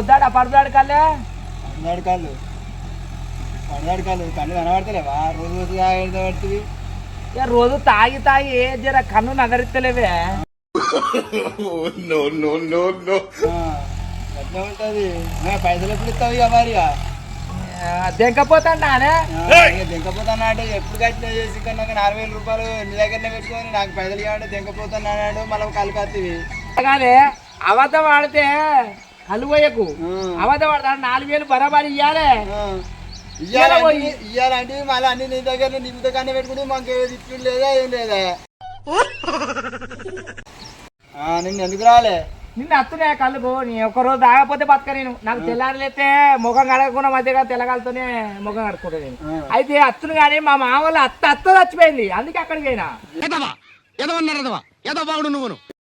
వద్దాడు ఆ పడదాడు కాళ్ళు పడదాడు కాళ్ళు కళ్ళు కనబడతలేవా? రోజు రోజు పడుతుంది? ఇక రోజు తాగి తాగి ఏ జర కన్ను నగరిస్తలేవే? ఎట్లా ఉంటుంది? పైసలు ఎప్పుడు ఇస్తావు ఇక మరి ఇక? దెంకపోతాడు ఎప్పుడు కట్టిన చేసి కన్నా నాలుగు వేల రూపాయలు నీ దగ్గరనే పెట్టుకొని నాకు పైసలు ఇవ్వండి దింకపోతాను అన్నాడు. మళ్ళీ కళ్ళు కత్తివి. కానీ అబద్ధం ఆడితే కలువయ్యకు. అబద్ధం ఆడతాడు నాలుగు వేలు బరాబరి ఇయ్యాలే. ఇయ్యాలంటే మళ్ళీ అన్ని నీ దగ్గర నీ దగ్గరనే పెట్టుకుంటే మాకు ఏది ఇప్పుడు లేదా ఏం లేదా? ఆ, నిన్ను ఎందుకు రాలే? నిన్ను అత్తున్నాయి కళ్ళుకు నీ ఒక్క రోజు తాగకపోతే బతక నేను. నాకు తెల్లారలేస్తే ముఖం కడగకుండా మధ్యగా తెల్లగాలతోనే ముఖం కడుక్కుంటా నేను. అయితే అత్తును కానీ మా మామూలు అత్త అత్త చచ్చిపోయింది. అందుకే అక్కడికి పోయినా.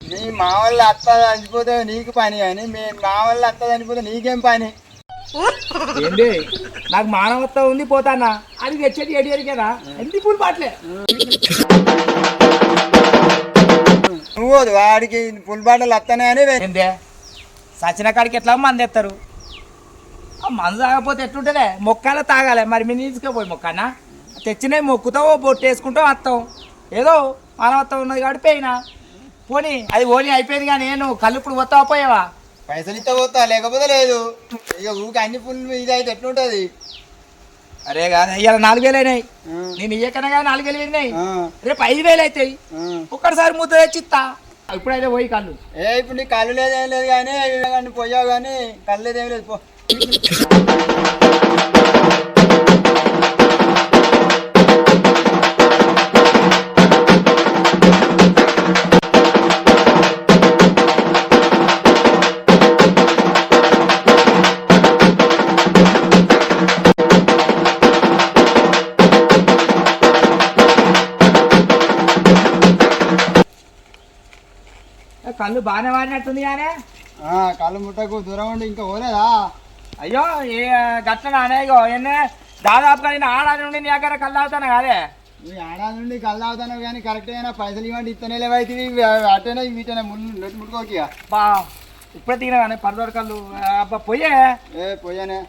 నీ మా వాళ్ళ అత్త చనిపోతే నీకు పని కానీ మీ మా వాళ్ళ అత్త చనిపోతే నీకేం పని? ఏంది? నాకు మానవత్వం ఉంది పోతానా? అది తెచ్చేది ఎడి ఎడికేనా ఎన్ని పూలు పాటలే? నువ్వు వాడికి పుల్ బాటలు వస్తానే అని ఏందే? సచిన కాడికి ఎట్లా మంది ఎత్తారు? మందు తాగకపోతే ఎట్లుంటుందే? మొక్కాల తాగాలి. మరి మీ తీసుకుపోయి మొక్కనా? తెచ్చినవి మొక్కుతావు బొట్టు వేసుకుంటావు వస్తాం ఏదో మానవత్వం ఉన్నది కాబట్టి పోయినా. పోనీ అది ఓని అయిపోయింది కానీ నేను కళ్ళు ఇప్పుడు పోతావా పోయావా? పైసలు ఇస్తే పోతా లేకపోతే లేదు. ఇక ఊరికి అన్ని పుల్ ఇది అయితే ఎట్లుంటది? అరే కాదు ఇవాళ నాలుగు వేలు అయినాయి నేను ఇయ్యకనే కానీ నాలుగు వేలు అయినాయి రేపు ఐదు వేలు అవుతాయి. ఆ. ఒక్కడిసారి ముద్ద తెచ్చిస్తా ఇప్పుడైతే పోయి కళ్ళు. ఏ ఇప్పుడు నీ కళ్ళు లేదు లేదు కానీ కానీ పోయావు కానీ కళ్ళు లేదు ఏం లేదు పో. కళ్ళు బాగానే వాడినట్టుంది కానీ. ఆ, కళ్ళు ముట్టకు దూరం ఉండి ఇంకా పోలేదా? అయ్యో ఏ గట్ల అనేగో ఎన్నే దాదాపుగా నేను ఆడాది నుండి నీ దగ్గర కళ్ళు అవుతాను కాదే? నీ ఆడా నుండి కళ్ళు అవుతాను కానీ కరెక్ట్ అయినా పైసలు ఇవ్వండి ఇస్తేనే లేవైతే అటైనా వీటైనా ముందు నెట్ ముట్టుకోకి. బా ఇప్పుడే తిన కానీ పరదోడు కళ్ళు? అబ్బా పోయే. ఏ పోయానే.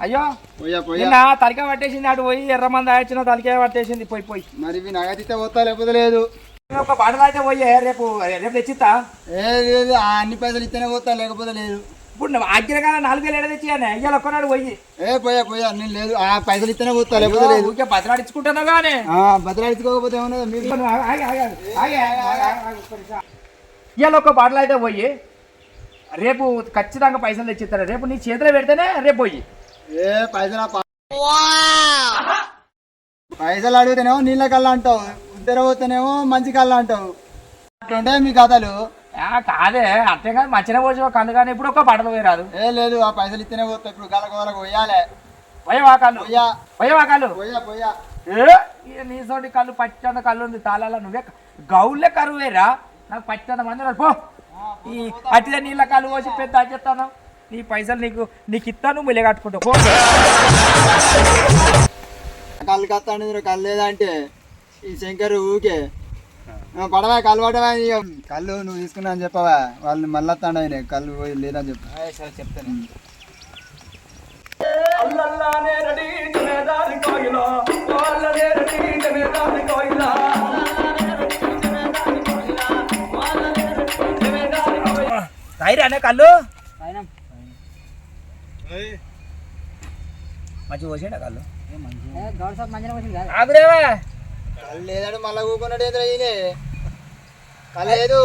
అయ్యో పోయా పోయా. నిన్న తలిక పట్టేసింది అటు పోయి ఎర్రమంది ఆయించిన తలికే పట్టేసింది. పోయి పోయి. మరి ఇవి నగతిస్తే పోతా లేకపోతే లేదు. ఒక బట్టలు అయితే పోయే రేపు రేపు తెచ్చిస్తా. ఏ లేదు ఆ అన్ని పైసలు ఇస్తేనే పోతా లేకపోతే లేదు. ఇప్పుడు ఆగ్గిరగా నాలుగు వేలు ఏడ తెచ్చియానే? అయ్యాలి ఒక్కనాడు పోయి. ఏ పోయా పోయా అన్ని లేదు. ఆ పైసలు ఇస్తేనే పోతా లేకపోతే లేదు. ఊరికే బతలాడించుకుంటున్నావు కానీ బతలాడించుకోకపోతే ఏమన్నది మీరు ఇవాళ ఒక బాటలు అయితే పోయి రేపు ఖచ్చితంగా పైసలు తెచ్చిస్తారు? రేపు నీ చేతిలో పెడితేనే రేపు పోయి. ఏ పైసలు పైసలు అడిగితేనేమో నీళ్ళ కళ్ళ అంటావు. ఉద్దర పోతేనేమో మంచి కళ్ళ అంటావు. అట్లుంటాయి మీ కథలు. ఆ, కాదే. అట్టే కాదు మంచిగా పోసి కళ్ళు కానీ ఇప్పుడు ఒక బట్టలు పోయి రాదు. ఏ లేదు ఆ పైసలు ఇస్తేనే పోతా ఇప్పుడు గల గోలకు పోయాలే. పోయవా కళ్ళు? పోయా. పోయవా కళ్ళు? పోయా పోయా. ఏ ఈ కళ్ళు పచ్చంత కళ్ళు ఉంది తాళాల నువ్వే గౌళ్ళే కరువేరా నాకు పచ్చంత మంది ఉన్నారు. పో. ఈ అట్టిదే నీళ్ళ కళ్ళు పోసి పెద్ద చెప్తాను నీ పైసలు నీకు నీకు ఇస్తాను ముల్లె కట్టుకుంటావు. పో. కళ్ళు కత్తాను కళ్ళు లేదంటే ఈ శంకర్ ఊకే పడవా కళ్ళు పడవా కళ్ళు నువ్వు తీసుకున్నా అని చెప్పవా? వాళ్ళు మళ్ళీ ఆయన కళ్ళు పోయి లేదని చెప్పు. సరే చెప్తాను. తాయిరా అనే కళ్ళు? మంచి పోసిండా కళ్ళు? ఆగురేవా? కళ్ళు లేదంటే మళ్ళీ ఊకున్నాడు ఎదురు ఈయనే కళ్ళు లేదు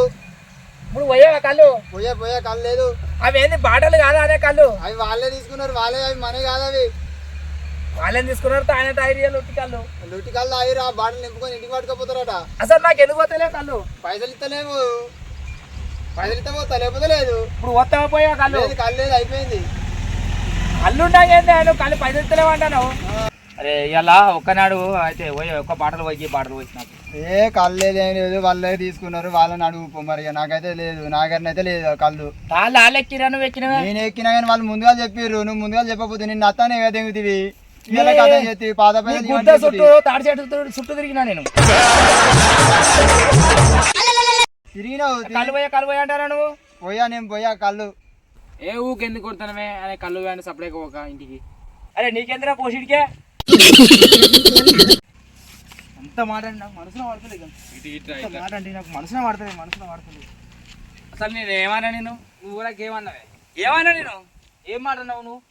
ఇప్పుడు పోయావా కళ్ళు? పోయా పోయా కళ్ళు లేదు అవి ఏంది బాటలు కాదా అనే కళ్ళు? అవి వాళ్ళే తీసుకున్నారు వాళ్ళే అవి మనే కాదు అవి. వాళ్ళని తీసుకున్నారు? తానే తాయిరియలు ఉట్టి కళ్ళు. లుట్టి కళ్ళు ఆగిరు ఆ బాటలు నింపుకొని ఇంటికి పట్టుకపోతారట. అసలు నాకు ఎందుకు పోతలే కళ్ళు? పైసలు ఇస్తలేము. పైసలు ఇస్తే పోతా లేకపోతే లేదు. ఇప్పుడు వస్తావా పోయావా కళ్ళు? కళ్ళు లేదు అయిపోయింది. అల్లుండా ఏంది నువ్వు కళ్ళు పైసలు ఇస్తలేవు అంటాను అరే ఇలా ఒక్కనాడు అయితే పోయి ఒక్క బాటలు పోయి బాటలు పోయి నాకు. ఏ కళ్ళు లేదు ఏం లేదు. వాళ్ళే తీసుకున్నారు వాళ్ళని అడుగు మరి. నాకైతే లేదు. నాకైతే అయితే లేదు కళ్ళు. తాళ్ళు ఆలెక్కిరా నువ్వు ఎక్కినవే? నేను ఎక్కినా కానీ వాళ్ళు ముందుగా చెప్పిర్రు. నువ్వు ముందుగా చెప్పకపోతే నిన్ను అత్తానే కదా దిగుతుంది చుట్టూ తాడి చెట్టు చుట్టూ తిరిగినా నేను. తిరిగినావు కళ్ళు పోయా కళ్ళు పోయా అంటారా నువ్వు? పోయా నేను పోయా కళ్ళు. ఏ ఊకి ఎందుకు కొడతానమే అనే కళ్ళు వ్యాండి సప్లై పోక ఇంటికి. అరే నీకెందురా పోషిడికే? అంత మాట అండి నాకు మనసులో మాట అంటే నాకు మనసులో పడుతుంది మనసులో పడుతుంది అసలు నేను ఏమన్నా నేను? నువ్వు కూడా ఏమన్నావే ఏమన్నా నేను? ఏం మాట అన్నావు నువ్వు?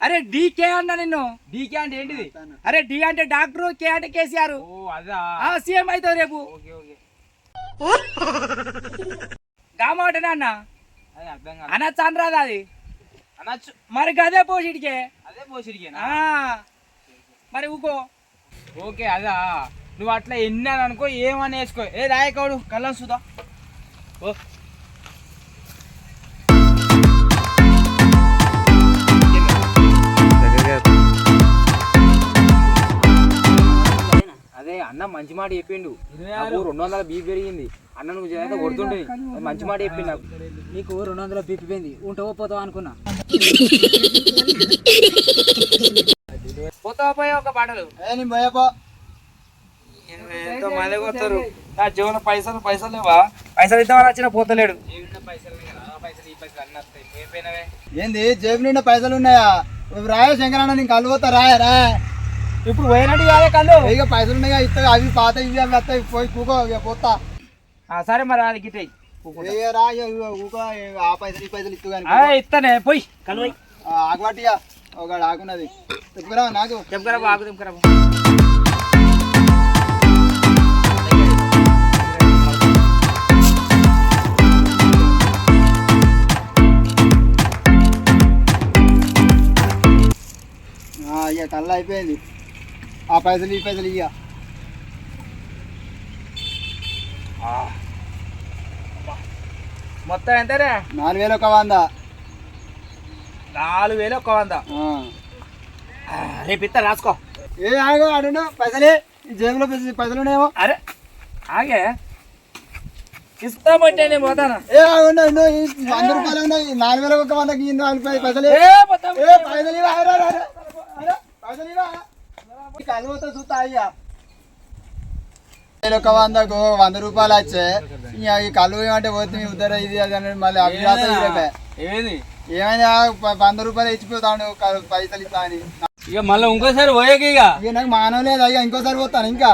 అరే డీకే అన్నా నిన్ను. డీకే అంటే ఏంటిది? అరే డి అంటే డాక్టర్ కే అంటే కేసీఆర్. ఓ అదా? ఆ సీఎం అవుతావు రేపు. Okay okay. అన్న అదే అర్థం కాదు అనొచ్చు అనరాదు అది. అనొచ్చు మరి గదే పోషిడికే? అదే పోసిరికేనా ఆ, మరి ఊకో. ఓకే అదా. నువ్వు అట్లా ఎన్ని అని అనుకో ఏమని వేసుకో ఏ రాయకౌడు కళ్ళం సుధా ఓ. అన్న మంచి మాట చెప్పిండు. నాకు రెండు వందల బీపీ పెరిగింది. అన్న నువ్వు అది మంచి మాట చెప్పిండు నాకు. నీకు రెండు వందల బీపీ పోయింది ఉంటావో పోతావో అనుకున్నా. పోతావా పోయా ఒక పాటలు. ఎంతో మంది వస్తారు నా జీవన పైసలు పైసలు లేవా? పైసలు ఇద్దామని వచ్చిన పోతలేడు. ఏంది జేబు నిండా పైసలు ఉన్నాయా? రాయ శంకరన్న నేను కళ్ళు పోతా రాయ రా ఇప్పుడు పోయినట్టు కాదే కళ్ళు ఇక పైసలు ఉన్నాయి ఇస్తా అవి పాత ఇవి అవి వస్తాయి. పోయి కూకో ఇక పోతా. ఆ, సరే మరి అది గిట్ట ఏ రా కూకో ఆ పైసలు ఈ పైసలు ఇస్తూ కానీ ఇస్తానే పోయి. కళ్ళు ఒక ఆగున్నది. చెప్పుకురా నాకు? తెంపకరా బాగు తెంపకరా ఆ, ఇక కళ్ళు అయిపోయింది. ఆ పైసలు ఈ పైసలు ఇక మొత్తం ఎంతరే నాలుగు వేలు ఒక వంద. నాలుగు వేలు ఒక్క వంద రేపు ఇస్తా రాసుకో. ఏ ఆగో అడుగు పైసలే. జేబులో పైసలు ఉన్నాయేమో అరే ఆగే. ఇస్తామంటే నేను పోతాను? ఏ ఈ వంద రూపాయలు ఉన్నాయి నాలుగు వేల ఒక వందకి నాలుగు పైసలే. ఏ పైసలు పైసలు పోతే చూస్తా అయ్యా ఒక వందకు వంద రూపాయలు వచ్చే. ఇక ఈ కళ్ళు ఏమంటే పోతే మీ ఉద్దర ఇది అది అని మళ్ళీ రేపే. ఏది ఏమైనా వంద రూపాయలు ఇచ్చిపోతాను పైసలు ఇస్తా అని. ఇక మళ్ళీ ఇంకోసారి పోయాక ఇక? ఇక నాకు మానవ లేదు అయ్యా ఇంకోసారి పోతాను ఇంకా.